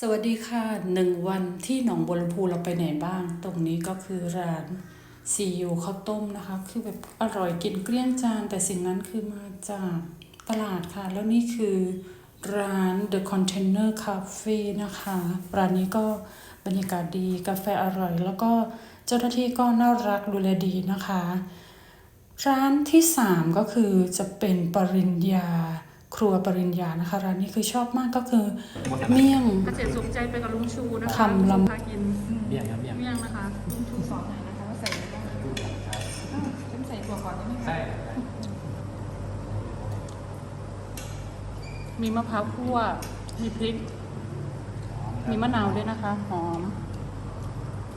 สวัสดีค่ะหนึ่งวันที่หนองบัวลำพูเราไปไหนบ้าง ตรงนี้ก็คือร้านซียูข้าวต้มนะคะ คือแบบอร่อยกินเกลี้ยงจาน แต่สิ่งนั้นคือมาจากตลาดค่ะ แล้วนี่คือร้าน The Container Cafe นะคะ ร้านนี้ก็บรรยากาศดีกาแฟอร่อย แล้วก็เจ้าหน้าที่ก็น่ารักดูแลดีนะคะ ร้านที่สามก็คือจะเป็นปริญญา ครัวปริญญานะคะร้านนี้คือชอบมากก็คือเมี่ยงเกษตรสมใจไปกับลุงชูนะคะคำลำลุงชูพากินเบี่ยงครับเบี่ยงเมี่ยงนะคะลุงชูสอนหน่อยนะคะว่าใส่อะไรบ้างอ้าวฉันใส่ถั่วก่อนได้ไหมคะใช่มีมะพร้าวคั่วมีพริก มีมะนาวด้วยนะคะ หอม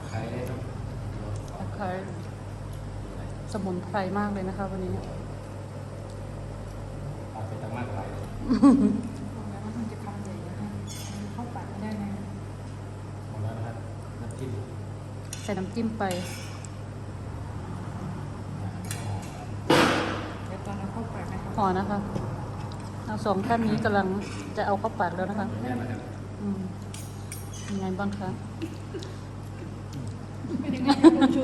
ใครได้ครับตะไคร้สมุนไพรมากเลยนะคะวันนี้ เอาไปตั้งมาก หลายบอกแล้วว่ามันจะคำใหญ่นะคะมันเข้าปากไม่ได้นะหมดแล้วนะครับน้ำจิ้มใส่น้ำจิ้มไปเดี๋ยวตอนเอาเข้าปากนะคะห่อนะคะเอาสองท่านนี้กำลังจะเอาเข้าปากแล้วนะคะเนี่ยนะครับอืมยังไงบ้างคะเป็นยังไงคะลุงชู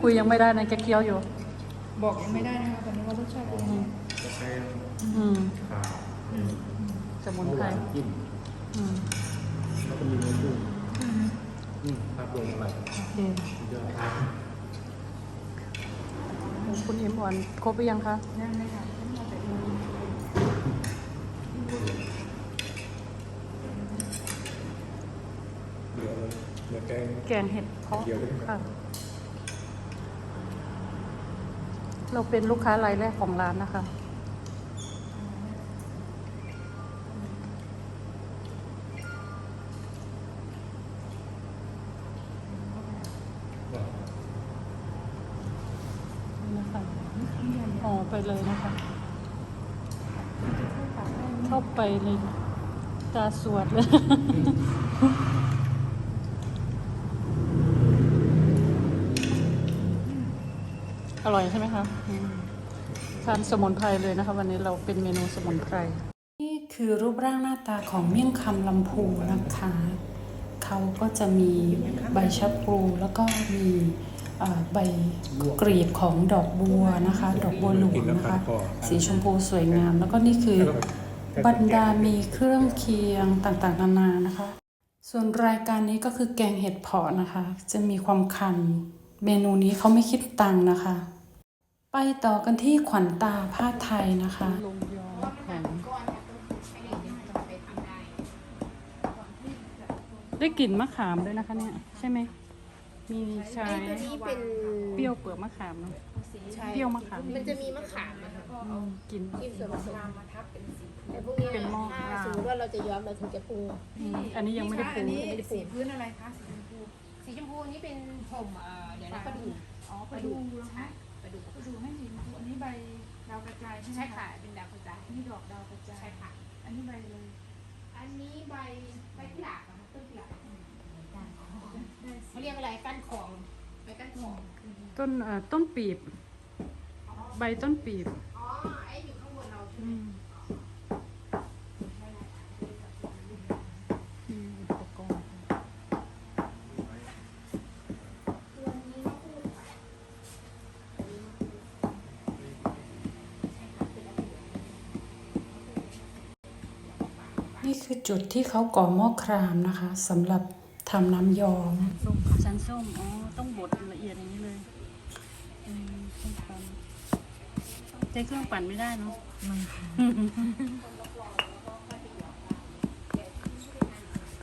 คุยยังไม่ได้นะแกเคี้ยวอยู่ บอกยังไม่ได้นะคะตอนนี้ว่ารสชาติเป็นยังไงจะใช้อืม ขาอืม สมุนไพรน้ำจิ้มอืมแล้วก็มีเนื้อกุ้งอืมภาพรวมอร่อยโอเคสุดยอดคุณเอ็มอ่อนครบไปยังคะนั่นเลยค่ะฉันมาแต่ดูเดี๋ยวเดี๋ยวแกงแกงเห็ดเพาะเดี๋ยวค่ะเราเป็นลูกค้ารายแรกของร้านนะคะ นี่นะคะห่อ ไปเลยนะคะ เข้าไปในตาสวดเลยอร่อยใช่ไหมคะอืมทานสมุนไพรเลยนะคะ วันนี้เราเป็นเมนูสมุนไพร นี่คือรูปร่างหน้าตาของเมี่ยงคำลำพูนะคะ เขาก็จะมีใบชะพลูแล้วก็มีเอ่อ ใบกรีบของดอกบัวนะคะ ดอกบัวหลวงนะคะ สีชมพูสวยงาม แล้วก็นี่คือบรรดามีเครื่องเคียงต่างๆนานานะคะ ส่วนรายการนี้ก็คือแกงเห็ดเผาะนะคะ จะมีความคัน เมนูนี้เขาไม่คิดตังค์นะคะ ไปต่อกันที่ขวัญตาผ้าไทยนะคะลงยอของได้กลิ่นมะขามด้วยนะคะเนี่ย ใช่ไหม มีชาไอ้ตัวนี้เป็นเปรี้ยวเปลือกมะขามเนอะ ใช่เปรี้ยวมะขาม มันจะมีมะขามนะคะอืมกลิ่นที่ส่วนผสมแต่พวกนี้เป็นหม้อถ้าสมมติว่าเราจะย้อมเราถึงจะปรุงอืมอันนี้ยังไม่ได้ปรุง อันนี้สีพื้นอะไรคะสีชมพูสีชมพูนี้เป็นผมเอ่อเดี๋ยวนะปลาดุกอ๋อปลาดูแล้วใช่คะปลาดุกปลาดูให้สีชมพูอันนี้ใบดาวกระจายใช่ไหมใช่ค่ะเป็นดาวกระจายอันนี้ดอกดาวกระจายใช่ค่ะ อันนี้ใบเลยอันนี้ใบใบกุหลาบนะคะต้นกุหลาบได้สี เขาเรียกอะไรก้านของใบก้านของต้นเอ่อต้นปีบ ใบต้นปีบ อ๋อ ไอ้อยู่ข้างบนเราใช่ไหมอืมอืมอุปกรณ์ตัวนี้มะกรูดค่ะนี่คือจุดที่เขาก่อหม้อครามนะคะสำหรับ ทำน้ำยอมส้มชั้นส้ม อ๋อ ต้องบดละเอียดอย่างนี้เลยอืมต้องปั่นใช้เครื่องปั่นไม่ได้เนาะ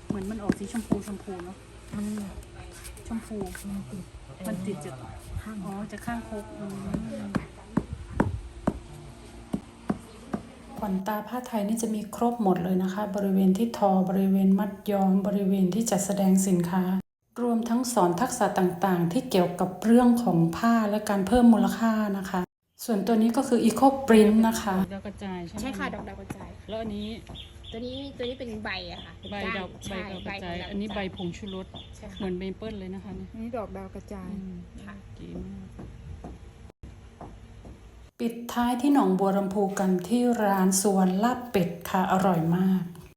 เหมือนมันออกสีชมพูชมพูเนาะ มันชมพู มันติดจากอ๋อจากข้างคกอืม ขวัญตาผ้าไทยนี่จะมีครบหมดเลยนะคะ บริเวณที่ทอบริเวณมัดย้อม บริเวณที่จัดแสดงสินค้า รวมทั้งสอนทักษะต่างๆ ที่เกี่ยวกับเรื่องของผ้าและการเพิ่มมูลค่านะคะ ส่วนตัวนี้ก็คือ Eco Print นะคะ ดาวกระจายใช่ไหมใช่ค่ะดอกดาวกระจาย แล้วอันนี้ตัวนี้ตัวนี้เป็นใบอะค่ะเป็นใบก้นดาวใบใช่ดาวกระจายขงดวอันนี้ใบผงชูรส ใช่เหค่ะมือนเมเปิลเลยนะคะเนี่ยอันนี้ดอกดาวกระจาย อืมค่ะเก๋มาก ปิดท้ายที่หนองบัวลำพูกันที่ร้านสวนลาบเป็ดค่ะ อร่อยมาก